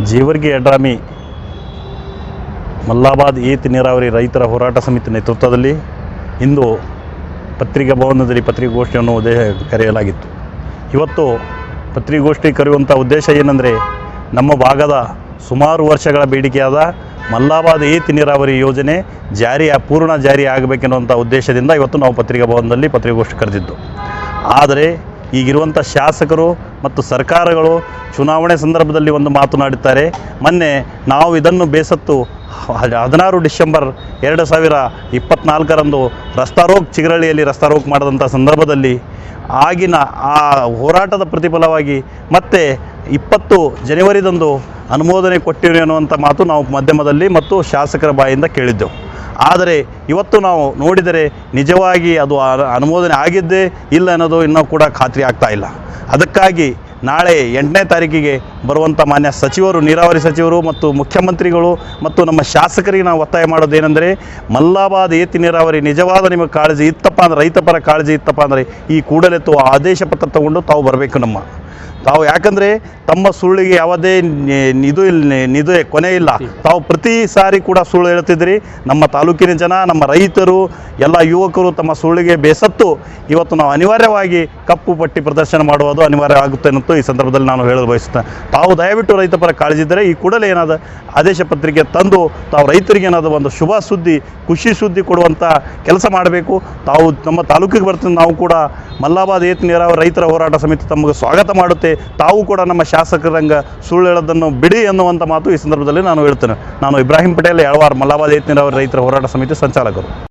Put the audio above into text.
ಜೇವರ್ಗಿ ಯಡ್ರಾಮಿ ಮಲ್ಲಾಬಾದ್ ಏತ್ ನೀರಾವರಿ ರೈತರ ಹೋರಾಟ ಸಮಿತಿ ನೇತೃತ್ವದಲ್ಲಿ ಇಂದು ಪತ್ರಿಕಾ ಭವನದಲ್ಲಿ ಪತ್ರಿಕಾಗೋಷ್ಠಿಯನ್ನು ಉದ್ದೇಶ ಕರೆಯಲಾಗಿತ್ತು. ಇವತ್ತು ಪತ್ರಿಕಾಗೋಷ್ಠಿ ಕರೆಯುವಂಥ ಉದ್ದೇಶ ಏನಂದರೆ, ನಮ್ಮ ಭಾಗದ ಸುಮಾರು ವರ್ಷಗಳ ಬೇಡಿಕೆಯಾದ ಮಲ್ಲಾಬಾದ್ ಏತ್ ನೀರಾವರಿ ಯೋಜನೆ ಜಾರಿ ಪೂರ್ಣ ಜಾರಿ ಆಗಬೇಕೆನ್ನುವಂಥ ಉದ್ದೇಶದಿಂದ ಇವತ್ತು ನಾವು ಪತ್ರಿಕಾ ಭವನದಲ್ಲಿ ಪತ್ರಿಕಾಗೋಷ್ಠಿ ಕರೆದಿದ್ದು. ಆದರೆ ಈಗಿರುವಂಥ ಶಾಸಕರು ಮತ್ತು ಸರ್ಕಾರಗಳು ಚುನಾವಣೆ ಸಂದರ್ಭದಲ್ಲಿ ಒಂದು ಮಾತನಾಡುತ್ತಾರೆ ಮೊನ್ನೆ ನಾವು ಇದನ್ನು ಬೇಸತ್ತು ಹದಿನಾರು ಡಿಸೆಂಬರ್ ಎರಡು ಸಾವಿರ ಇಪ್ಪತ್ನಾಲ್ಕರಂದು ರಸ್ತಾರೋಕ್ ಚಿಗರಳ್ಳಿಯಲ್ಲಿ ರಸ್ತಾರೋಕ್ ಮಾಡಿದಂಥ ಸಂದರ್ಭದಲ್ಲಿ ಆಗಿನ ಆ ಹೋರಾಟದ ಪ್ರತಿಫಲವಾಗಿ ಮತ್ತೆ ಇಪ್ಪತ್ತು ಜನವರಿದಂದು ಅನುಮೋದನೆ ಕೊಟ್ಟಿರಿ ಅನ್ನುವಂಥ ಮಾತು ನಾವು ಮಾಧ್ಯಮದಲ್ಲಿ ಮತ್ತು ಶಾಸಕರ ಬಾಯಿಂದ ಕೇಳಿದ್ದೆವು. ಆದರೆ ಇವತ್ತು ನಾವು ನೋಡಿದರೆ ನಿಜವಾಗಿ ಅದು ಅನುಮೋದನೆ ಆಗಿದ್ದೇ ಇಲ್ಲ ಅನ್ನೋದು ಇನ್ನೂ ಕೂಡ ಖಾತ್ರಿ ಆಗ್ತಾ ಇಲ್ಲ. ಅದಕ್ಕಾಗಿ ನಾಳೆ ಎಂಟನೇ ತಾರೀಕಿಗೆ ಬರುವಂಥ ಮಾನ್ಯ ಸಚಿವರು, ನೀರಾವರಿ ಸಚಿವರು ಮತ್ತು ಮುಖ್ಯಮಂತ್ರಿಗಳು ಮತ್ತು ನಮ್ಮ ಶಾಸಕರಿಗೆ ನಾವು ಒತ್ತಾಯ ಮಾಡೋದೇನೆಂದರೆ ಮಲ್ಲಾಬಾದ್ ಏತಿ ನೀರಾವರಿ ನಿಜವಾದ ನಿಮಗೆ ಕಾಳಜಿ ಇತ್ತಪ್ಪ ಅಂದ್ರೆ ರೈತಪರ ಕಾಳಜಿ ಇತ್ತಪ್ಪ ಅಂದರೆ ಈ ಕೂಡಲೇ ತೋ ಆದೇಶ ಪತ್ರ ತಗೊಂಡು ತಾವು ಬರಬೇಕು ನಮ್ಮ. ತಾವು ಯಾಕಂದರೆ ತಮ್ಮ ಸುಳ್ಳಿಗೆ ಯಾವುದೇ ನಿಧು ಇಲ್ಲ ನಿದು ಕೊನೆ ಇಲ್ಲ. ತಾವು ಪ್ರತಿ ಸಾರಿ ಕೂಡ ಸುಳ್ಳು ಹೇಳ್ತಿದ್ರಿ ನಮ್ಮ ತಾಲೂಕಿನ ಜನ, ನಮ್ಮ ರೈತರು, ಎಲ್ಲ ಯುವಕರು ತಮ್ಮ ಸುಳ್ಳಿಗೆ ಬೇಸತ್ತು ಇವತ್ತು ನಾವು ಅನಿವಾರ್ಯವಾಗಿ ಕಪ್ಪು ಪಟ್ಟಿ ಪ್ರದರ್ಶನ ಮಾಡುವುದು ಅನಿವಾರ್ಯ ಆಗುತ್ತೆ ಅನ್ನೋದು ಈ ಸಂದರ್ಭದಲ್ಲಿ ನಾನು ಹೇಳಲು ಬಯಸುತ್ತೇನೆ. ತಾವು ದಯವಿಟ್ಟು ರೈತ ಪರ ಕಾಳಜಿ ಇದ್ದರೆ ಈ ಕೂಡಲೇ ಏನಾದ ಆದೇಶ ಪತ್ರಿಕೆ ತಂದು ತಾವು ರೈತರಿಗೆ ಏನಾದ ಒಂದು ಶುಭ ಸುದ್ದಿ, ಖುಷಿ ಸುದ್ದಿ ಕೊಡುವಂಥ ಕೆಲಸ ಮಾಡಬೇಕು. ತಾವು ನಮ್ಮ ತಾಲೂಕಿಗೆ ಬರ್ತೀನಿ ನಾವು ಕೂಡ ಮಲ್ಲಾಬಾದ್ ಏತ್ ನೀರಾವರಿ ರೈತರ ಹೋರಾಟ ಸಮಿತಿ ತಮಗೆ ಸ್ವಾಗತ ಮಾಡುತ್ತೆ. ತಾವು ಕೂಡ ನಮ್ಮ ಶಾಸಕರಂಗ ಸುಳ್ಳು ಹೇಳೋದನ್ನು ಬಿಡಿ ಎನ್ನುವಂಥ ಮಾತು ಈ ಸಂದರ್ಭದಲ್ಲಿ ನಾನು ಹೇಳ್ತೇನೆ. ನಾನು ಇಬ್ರಾಹಿಂ ಪಟೇಲ್, ಯಳವಾರ್ ಮಲ್ಲಾಬಾದ್ ಏತ್ ನೀರಾವರಿ ರೈತರ ಹೋರಾಟ ಸಮಿತಿ ಸಂಚಾಲಕರು.